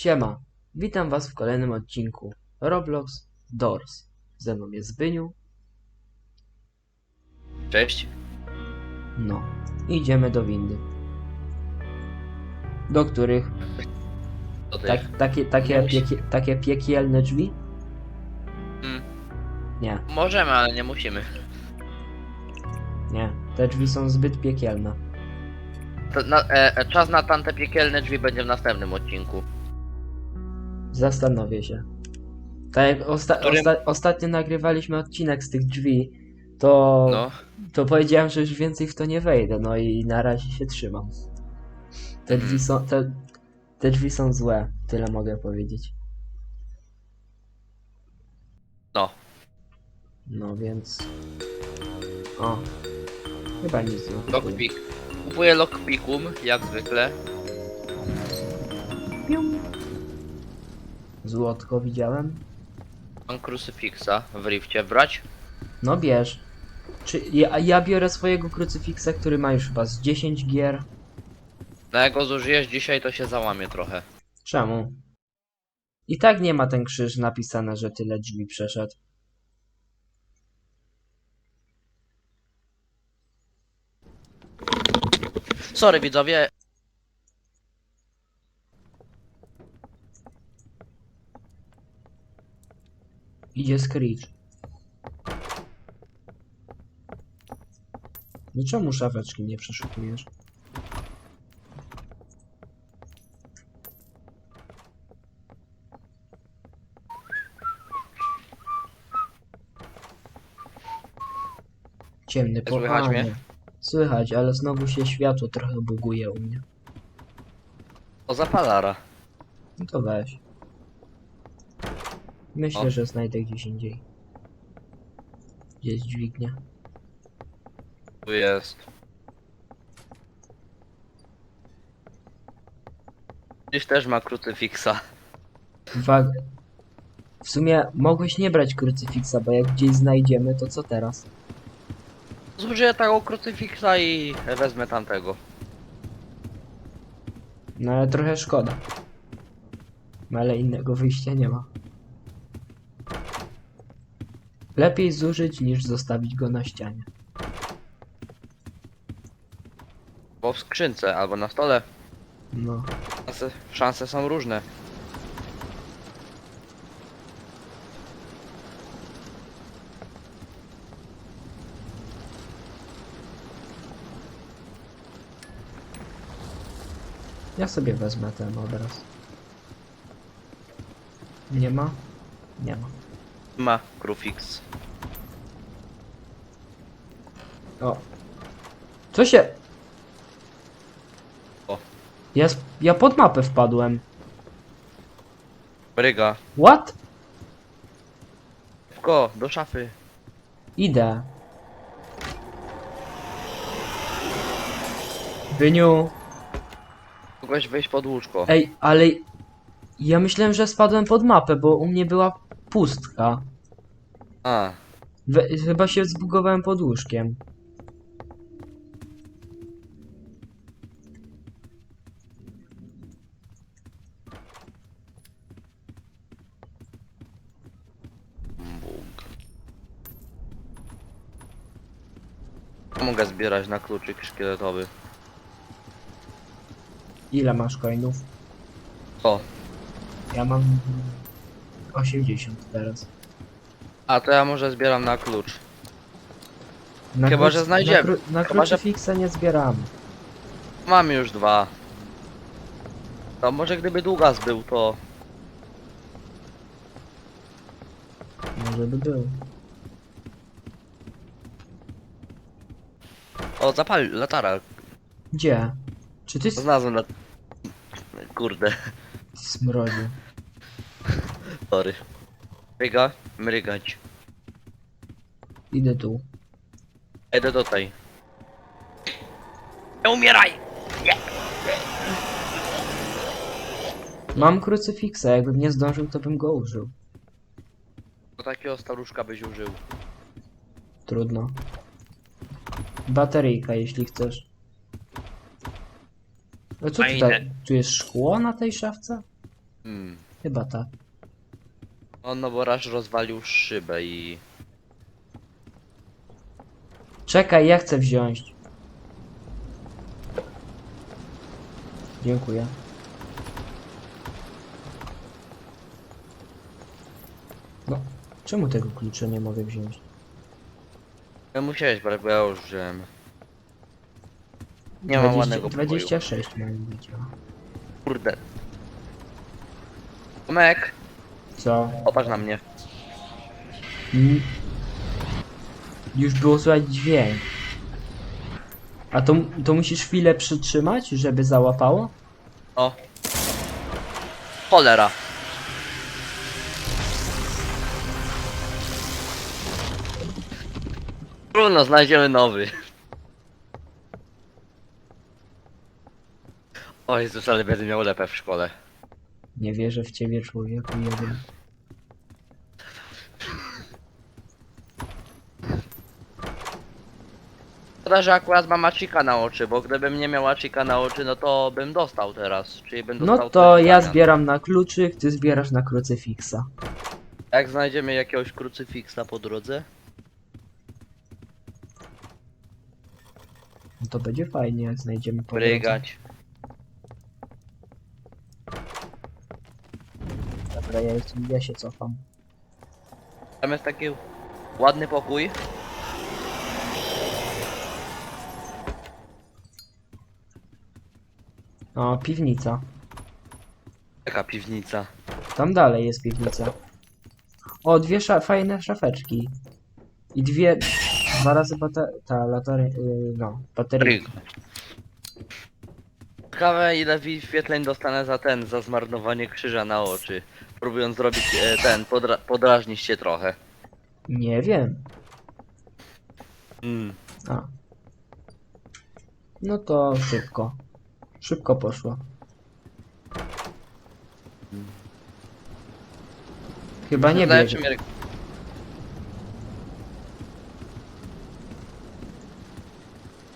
Siema, witam was w kolejnym odcinku Roblox Doors. Ze mną jest Zbyniu, Cześć. no, idziemy do windy. Do których To ty. tak, takie, takie, piekie, takie piekielne drzwi? Mm. Nie, Możemy, ale nie musimy. nie, te drzwi są zbyt piekielne. To na, e, e, czas na tamte piekielne drzwi będzie w następnym odcinku. Zastanowię się. Tak jak osta Którym- osta ostatnio nagrywaliśmy odcinek z tych drzwi, to, No. to powiedziałem, że już więcej w to nie wejdę, no i na razie się trzymam. Te drzwi Mhm. są, te, te drzwi są złe, tyle mogę powiedzieć. No. No więc... O. Chyba nic nie kupuję. Lockpick. Kupuję lockpickum, jak zwykle. Pium. Złotko widziałem? Mam krucyfiksa w rifcie brać. No bierz. Czy ja, ja biorę swojego krucyfiksa, który ma już chyba z 10 gier. Na jak go zużyjesz dzisiaj, to się załamie trochę. Czemu? I tak nie ma ten krzyż napisane, że tyle drzwi przeszedł. Sorry widzowie. Idzie Screech. No czemu szafeczki nie przeszukujesz? Ciemny Słychać pochanie. mnie? Słychać, ale znowu się światło trochę buguje u mnie. O zapalara. No to weź. Myślę, O. że znajdę gdzieś indziej. Gdzie jest dźwignia? Tu jest. Gdzieś też ma krucyfiksa. Uwaga. W sumie mogłeś nie brać krucyfiksa, bo jak gdzieś znajdziemy, to co teraz? Zużyję tego krucyfiksa i wezmę tamtego. No ale trochę szkoda. No ale innego wyjścia nie ma. Lepiej zużyć niż zostawić go na ścianie. Bo w skrzynce albo na stole. No. Szanse, szanse są różne. Ja sobie wezmę ten obraz. Nie ma? Nie ma. Ma krufix. O. Co się... O. Ja, sp- ja pod mapę wpadłem. Bryga. What? Szybko, do szafy. Idę. Byniu. Mogłeś wejść pod łóżko. Ej, ale... Ja myślałem, że spadłem pod mapę, bo u mnie była pustka. A, We, chyba się zbugowałem pod łóżkiem. Mogę zbierać na kluczyk szkieletowy. Ile masz coinów? O, Ja mam... 80 teraz. a to ja może zbieram na klucz. Na Chyba, że znajdziemy. Na, kru, na Chyba, że- krucyfiksa nie zbieramy. Mam już dwa. To może gdyby Długas był, to... Może by był. O, zapal latara. Gdzie? Czy ty s- Znalazłem lat... Kurde, smrodziu? sorry. Mryga, mrygać. Idę tu. Idę tutaj. Nie umieraj! Mam krucyfiksa, jakbym nie zdążył, to bym go użył. Do takiego staruszka byś użył. Trudno. Bateryjka, jeśli chcesz. No co Fajne. tutaj? Tu jest szkło na tej szafce? Hmm. Chyba tak. No, no bo raz rozwalił szybę i... Czekaj, ja chcę wziąć. Dziękuję. No, czemu tego klucza nie mogę wziąć? Ja musiałeś bo ja już wziąłem. Nie mam ładnego pokoju. 26 mają być. o. Kurde. Tomek, Co? popatrz na mnie. Mm. Już było słychać dźwięk. A to, to musisz chwilę przytrzymać, żeby załapało? O. Cholera. Trudno, znajdziemy nowy. O Jezus, ale będę miał lepę w szkole. Nie wierzę w ciebie, człowieku jeden. Szkoda, że akurat mam acika na oczy, bo gdybym nie miał acika na oczy, no to bym dostał teraz. Czyli bym dostał No to ja zamian. zbieram na kluczyk, ty zbierasz na krucyfiksa. Jak znajdziemy jakiegoś krucyfiksa po drodze? No to będzie fajnie, jak znajdziemy po drodze. Brygać. Dobra, ja, jestem- ja się cofam. Tam jest taki ładny pokój. O, piwnica. Taka piwnica. Tam dalej jest piwnica. O, dwie sza fajne szafeczki. I dwie... Dwa razy bata ta latory... Yy, no, baterii. Ciekawe ile wyświetleń dostanę za ten, za zmarnowanie krzyża na oczy. Próbując zrobić e, ten, podra podrażnić się trochę. Nie wiem. Mm. A. No to szybko. Szybko poszło. Chyba nie Zdaje biegnie. się, Mirek-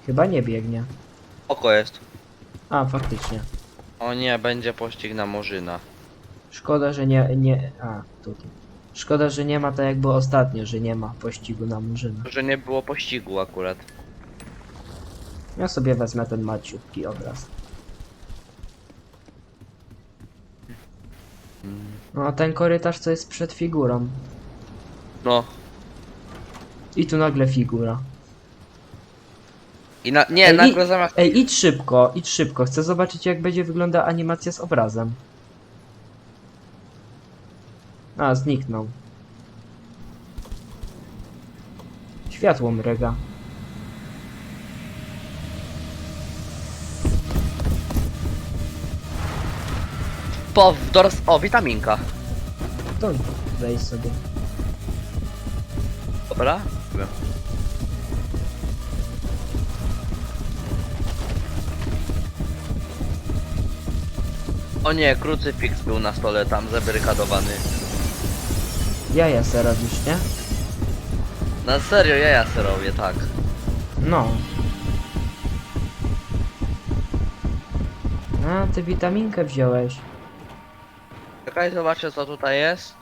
Chyba nie biegnie. Oko jest. A, faktycznie. O nie, będzie pościg na Morzyna. Szkoda, że nie... nie a, tutaj. Szkoda, że nie ma tak jak było ostatnio, że nie ma pościgu na Murzyna. Że nie było pościgu akurat. Ja sobie wezmę ten maciutki obraz. No, a ten korytarz co jest przed figurą. No. I tu nagle figura. I na, nie, Ej, nagle i- zamiast... Ej, idź szybko, idź szybko. Chcę zobaczyć jak będzie wyglądała animacja z obrazem. A, zniknął. Światło mryga. Po, w dors... O, witaminka. To wejdź sobie. Dobra? O nie, krucyfiks był na stole tam zabarykadowany. Jaja se robisz, nie? Na serio, ja ja se robię, tak. No. A, ty witaminkę wziąłeś. Czekaj, zobaczę co tutaj jest.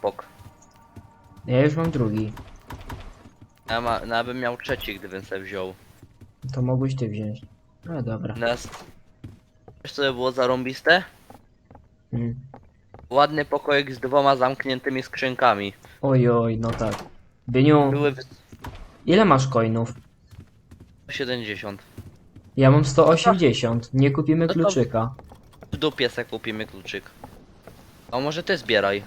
Pok. Ja już mam drugi. Ja, ma, no, ja bym miał trzeci, gdybym se wziął. To mogłeś ty wziąć. No dobra. Nast... Wiesz co by było zarąbiste? Mm. Ładny pokoik z dwoma zamkniętymi skrzynkami. Oj, oj, no tak. Byniu, Były w ile masz coinów? 70. Ja mam 180. Nie kupimy No to- kluczyka. W dupie se kupimy kluczyk. A może ty zbieraj.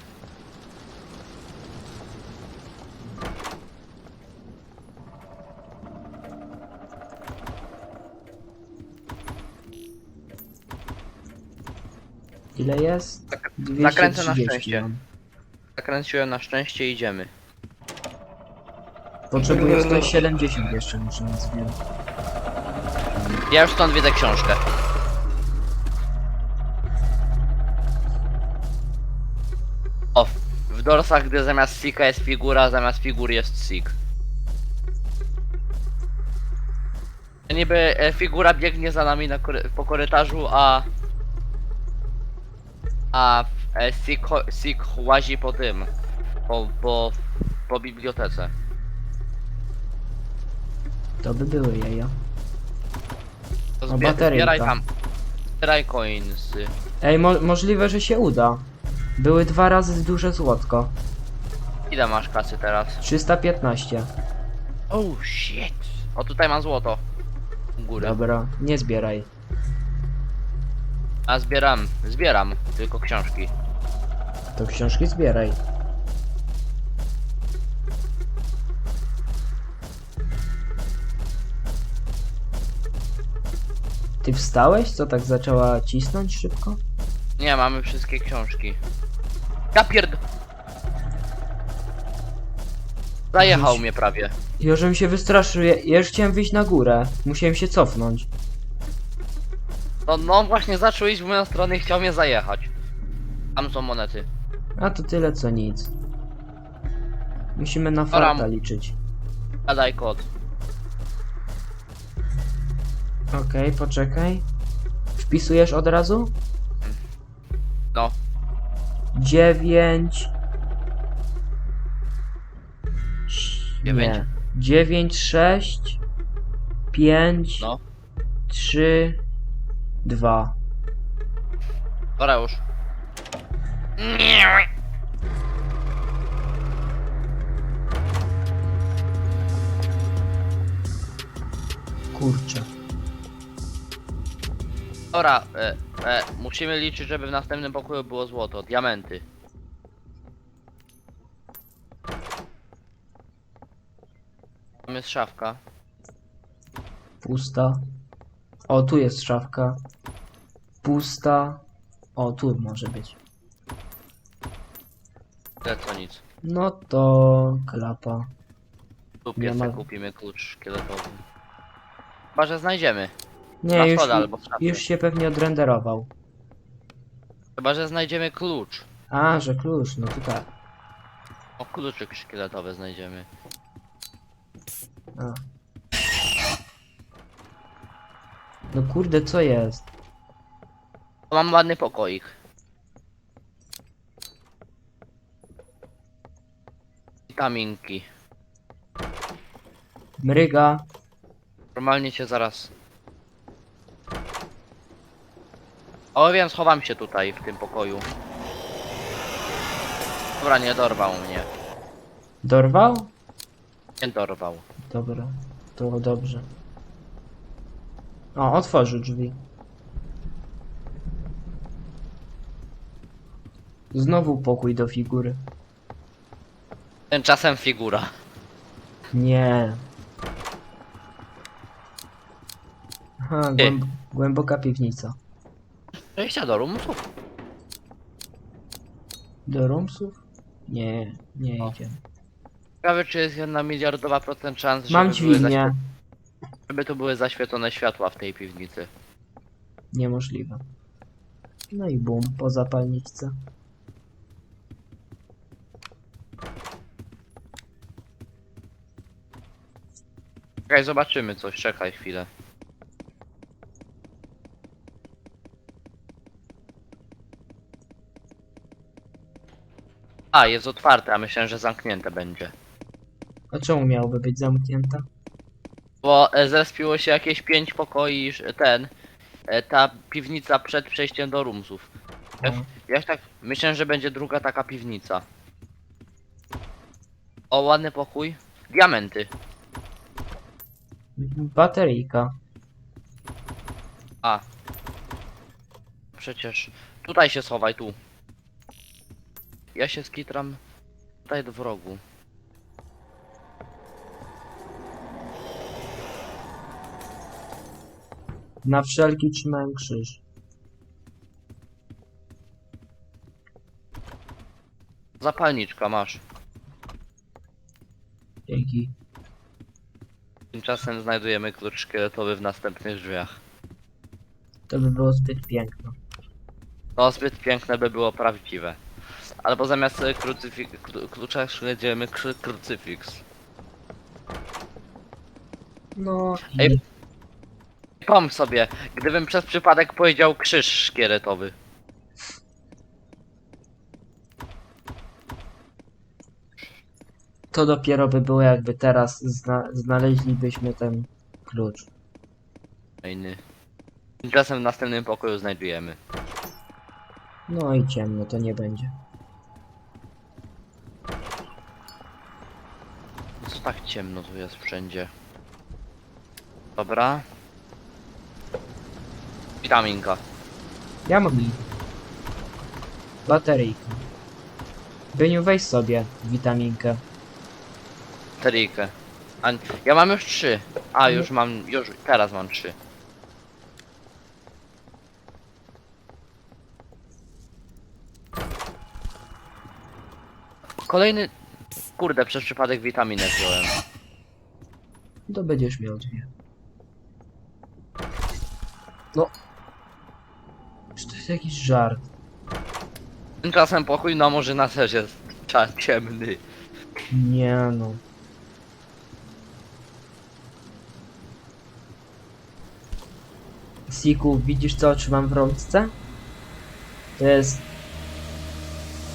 Ile jest? 230 zakręcę na szczęście. mam. Zakręciłem na szczęście idziemy. Potrzebuję 170 jeszcze muszę zbierać. Ja już stąd widzę książkę. O, w dorsach, gdy zamiast Sika jest figura, zamiast figur jest Sik. Niby e, figura biegnie za nami na kory po korytarzu, a A e, Sik, cho- łazi po tym. Po, po, po bibliotece. To by były jaja. To O, zbie- bateryjka. zbieraj tam. Zbieraj coinsy. Ej, mo możliwe, że się uda. Były dwa razy duże złotko. Ile masz kasy teraz? 315. Oh shit. O tutaj mam złoto. U góry. Dobra, nie zbieraj. A zbieram, zbieram, tylko książki. To książki zbieraj. Ty wstałeś? Co tak zaczęła cisnąć szybko? Nie, mamy wszystkie książki. Ja pierd... Zajechał mnie prawie. Ja żebym się wystraszył, ja, ja już chciałem wyjść na górę. Musiałem się cofnąć. No, no właśnie zaczął iść w moją stronę i chciał mnie zajechać. Tam są monety. A to tyle co nic. Musimy na Dobra. farta liczyć. Gadaj kod. Okej, poczekaj. Wpisujesz od razu? No. 9 Dziewięć. Nie. 9 6 5 No. 3 2 Dobra już. Kurczę. Dobra, e, e, musimy liczyć, żeby w następnym pokoju było złoto, diamenty. Tam jest szafka. Pusta. O, tu jest szafka. Pusta. O, tu może być. Tyle co nic. No to klapa. Tu Nie piesek ma- kupimy klucz szkieletowy. Chyba, że znajdziemy. Nie, Na już, stole albo w szafie. już się pewnie odrenderował. Chyba, że znajdziemy klucz. A, że klucz, no to tak. O, kluczyk szkieletowy znajdziemy. A. No kurde, co jest? Mam ładny pokoik. Witaminki. Mryga. Normalnie cię zaraz... O, wiem, schowam się tutaj, w tym pokoju. Dobra, nie dorwał mnie. Dorwał? Nie dorwał. Dobra, to dobrze. O, otworzył drzwi. Znowu pokój do figury. Tymczasem figura. Nie. Aha, głęb głęboka piwnica. Przejścia do rumsów? Do roomsów? Nie, nie O. idziemy. Ciekawe, czy jest jedna miliardowa procent szans, żeby, Mam dźwignię. Żeby tu były zaświecone światła w tej piwnicy. Niemożliwe. No i bum, po zapalniczce. Czekaj, zobaczymy coś, czekaj chwilę. A, jest otwarte, a myślałem, że zamknięte będzie. A czemu miałoby być zamknięte? Bo e, zespiło się jakieś pięć pokoi, że ten, e, ta piwnica przed przejściem do rumsów. Ja, O. ja tak myślę, że będzie druga taka piwnica. O, ładny pokój. Diamenty. Bateryjka. A. Przecież. Tutaj się schowaj, tu. Ja się skitram tutaj do wrogu. Na wszelki trzymałem krzyż. Zapalniczka masz. Dzięki. Tymczasem znajdujemy klucz szkieletowy w następnych drzwiach. To by było zbyt piękne. To zbyt piękne by było prawdziwe. Albo zamiast krucyfi- klu- klucza znajdziemy krucyfiks. No Ej. Przypom sobie, gdybym przez przypadek powiedział krzyż szkieletowy. To dopiero by było, jakby teraz zna znaleźlibyśmy ten klucz. Fajny. Tymczasem w następnym pokoju znajdujemy. No i ciemno to nie będzie. Co tak ciemno tu jest wszędzie? Dobra, Witaminka. Ja mam i bateryjkę. Byniu, weź sobie witaminkę. Bateryjkę. A, ja mam już trzy. A, już mam, już teraz mam trzy. Kolejny... Kurde, przez przypadek witaminę wziąłem. To będziesz miał dwie. No. Jest jakiś żart? Tymczasem pokój na morze na też jest czas ciemny. Nie no. Siku, widzisz co trzymam w rączce? To jest...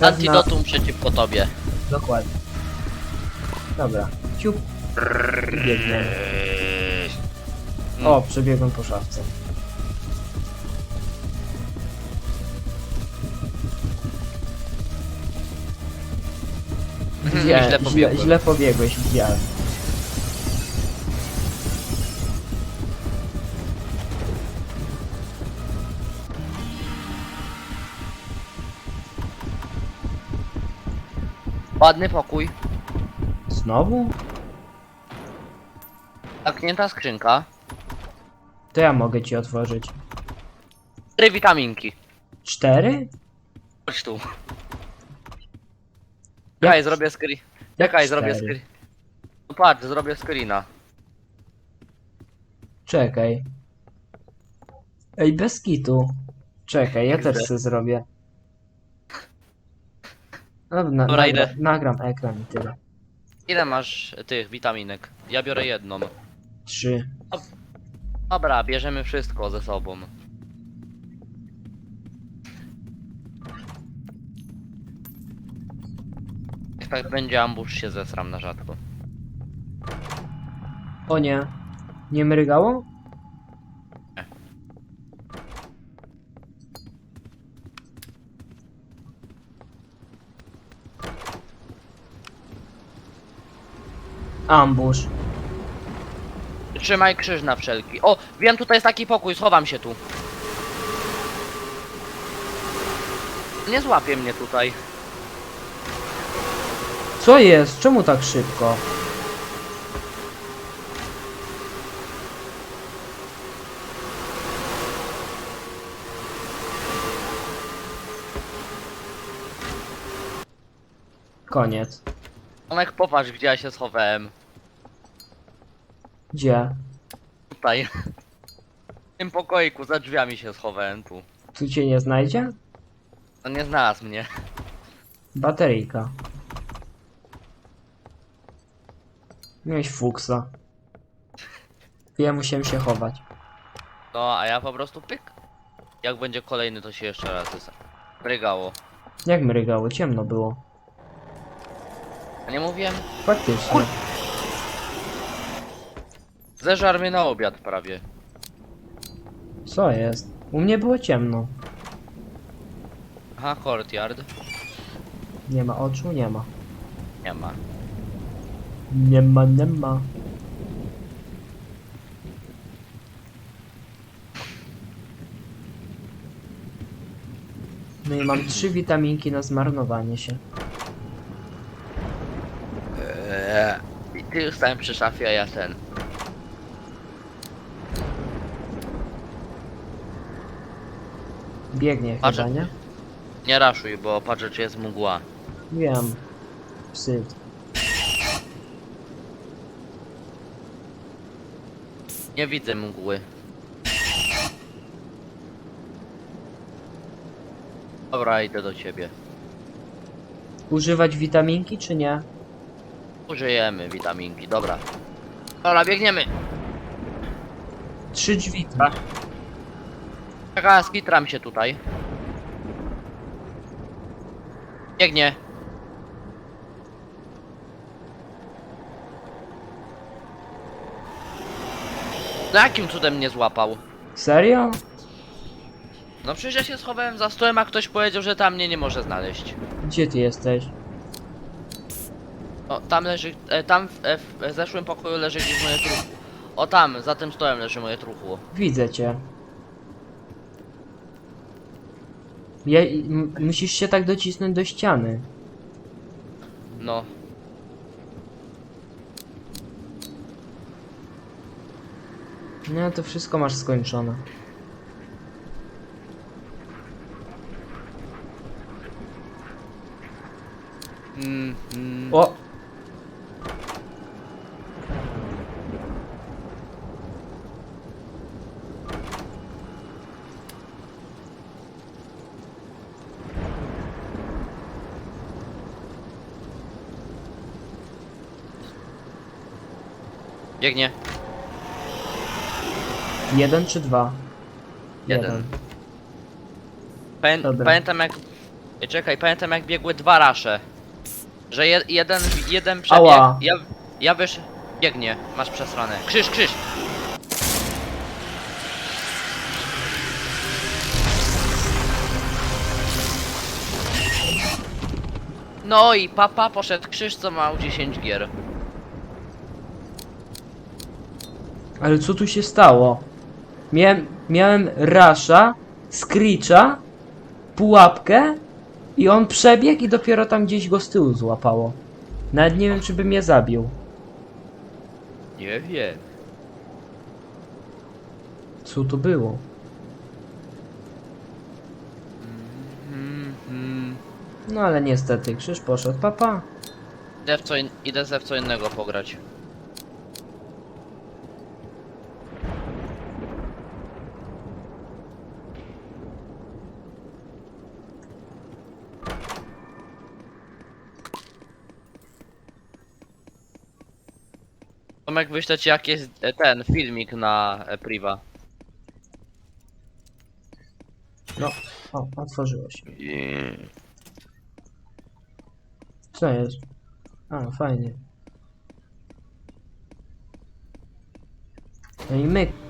pewna- Antidotum przeciwko tobie. Dokładnie. Dobra. Ciup. I biegniemy. O, przebiegłem po szafce. Widziałem, źle źle, pobiegłem. źle pobiegłeś, widziałem. Ładny pokój. Znowu? Zamknięta skrzynka. To ja mogę ci otworzyć. Cztery witaminki. Cztery? Chodź tu. Czekaj, zrobię screen. Czekaj, zrobię cztery? screen. No patrz, zrobię screena. Czekaj. Ej, bez kitu. Czekaj, ja też sobie zrobię. Dobra, na, Dobra, nagra, idę. nagram ekran i tyle. Ile masz tych witaminek? Ja biorę jedną. Trzy. Dobra, bierzemy wszystko ze sobą. Jak tak będzie ambush się zesram na rzadko. O nie. Nie mrygało? Nie. Ambush. Trzymaj krzyż na wszelki. O, wiem, tutaj jest taki pokój, schowam się tu. Nie złapie mnie tutaj. Co jest? Czemu tak szybko? Koniec. Tomek, popatrz, gdzie ja się schowałem. Gdzie? Tutaj. W tym pokoiku, za drzwiami się schowałem tu. Tu cię nie znajdzie? On nie znalazł mnie. Bateryjka. Miałeś fuksa. Ja musiałem się chować. No, a ja po prostu pyk. Jak będzie kolejny, to się jeszcze raz jest. Brygało. Jak mrygało? Ciemno było. A nie mówiłem? Faktycznie. Zeżar mnie na obiad prawie. Co jest? U mnie było ciemno. Aha, courtyard. Nie ma oczu? Nie ma. Nie ma. Nie ma, nie ma. No i mam trzy witaminki na zmarnowanie się. Eee. I ty już stałem przy szafie, a ja ten. Biegnie Patrz. chyba, nie? Nie raszuj, bo patrzę, czy jest mgła. Wiem. Psyt. Nie widzę mgły. Dobra, idę do ciebie. Używać witaminki czy nie? Użyjemy witaminki, dobra. Dobra, biegniemy. Trzy drzwi. A. Czekaj, skitram się tutaj. Biegnie. No jakim cudem mnie złapał? Serio? No przecież ja się schowałem za stołem, a ktoś powiedział, że tam mnie nie może znaleźć. Gdzie ty jesteś? O, tam leży, e, tam w, e, w zeszłym pokoju leży gdzieś moje truchło. O tam, za tym stołem leży moje truchło. Widzę cię. Ja, m- musisz się tak docisnąć do ściany. No. No to wszystko masz skończone. Mm, mm. O! Biegnie. Jeden czy dwa? Jeden. Pamię Dobra. pamiętam jak... Ej, Czekaj, pamiętam jak biegły dwa rasze. Że je jeden, jeden przebiegł, Ała. ja, ja wysz... Biegnie, masz przesrane. Krzyż, krzyż! No i papa poszedł krzyż, co ma 10 gier. Ale co tu się stało? Miałem, miałem Rasha, Screecha, pułapkę i on przebiegł i dopiero tam gdzieś go z tyłu złapało. Nawet nie wiem, czy by mnie zabił. Nie wiem. Co to było? Mm, mm. No ale niestety, krzyż poszedł, papa. Idę w co, in idę ze w co innego pograć. Tomek wyślę ci jak jest e, ten filmik na e, priva. No, o, otworzyło się. Co jest? A, fajnie. No i myk.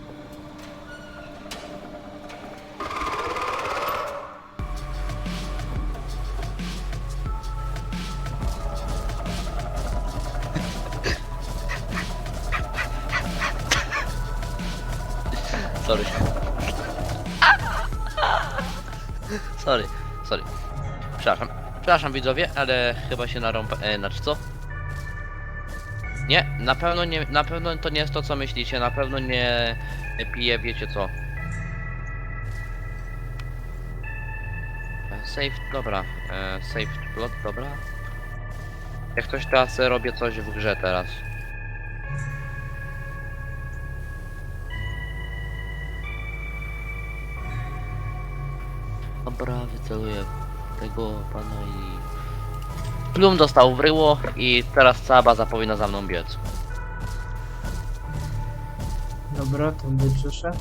Przepraszam. Przepraszam widzowie, ale chyba się narąba... E, znaczy co? Nie, na pewno nie, na pewno to nie jest to co myślicie, na pewno nie piję, wiecie co. E, Save, dobra. E, save plot, dobra. Jak coś teraz robię coś w grze teraz. Dobra, wyceluję tego pana i... Plum dostał w ryło i teraz cała baza powinna za mną biec. Dobra, to wyczyszę.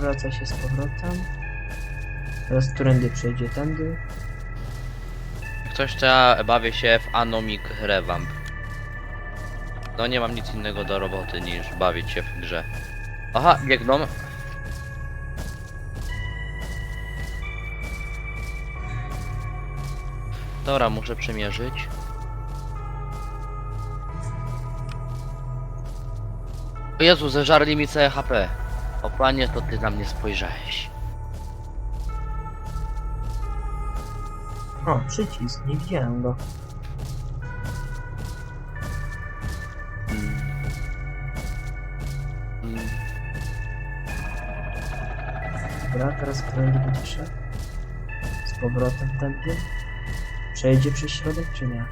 Wraca się z powrotem. Teraz którędy przejdzie tędy. Jak coś to ja bawię się w Anomic Revamp. No nie mam nic innego do roboty niż bawić się w grze. Aha, biegną. Dobra, muszę przemierzyć. O Jezu, zeżarli mi całe HP. O panie, to ty na mnie spojrzałeś. O, przycisk, nie widziałem go. Teraz będzie szedł? Z powrotem tędy? Przejdzie przez środek, czy nie?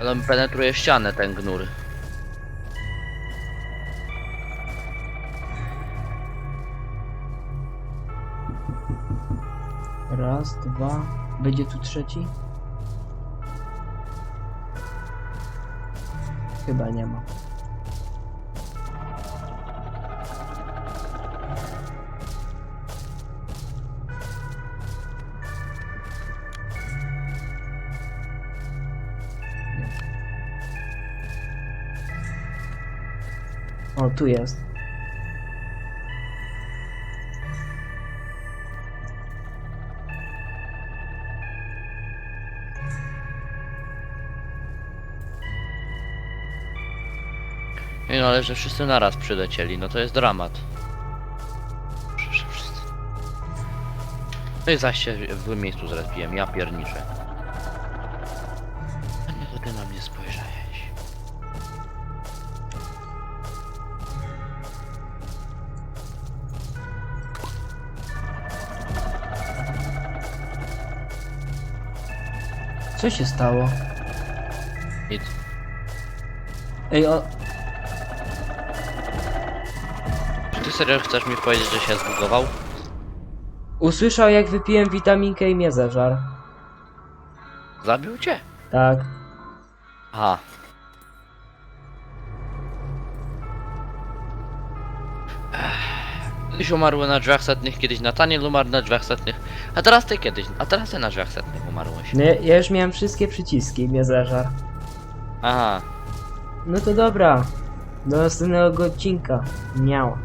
Ale on penetruje ścianę, ten gnur. Raz, dwa. Będzie tu trzeci? Chyba nie ma. Tu jest. Nie no, ale że wszyscy naraz przylecieli, no to jest dramat. Że wszyscy. No i zaś się w złym miejscu zrespiłem, ja pierniczę. Co się stało? Nic. Ej, o... Czy ty serio chcesz mi powiedzieć, że się zbugował? Usłyszał jak wypiłem witaminkę i mnie zeżar. Zabił cię? Tak. Aha. Kiedyś umarły na drzwiach setnych, kiedyś Nataniel umarł na drzwiach setnych, a teraz ty kiedyś, a teraz ty na drzwiach setnych umarłeś. No, ja, ja już miałem wszystkie przyciski i mnie zeżar. Aha. No to dobra. Do następnego odcinka. Miał.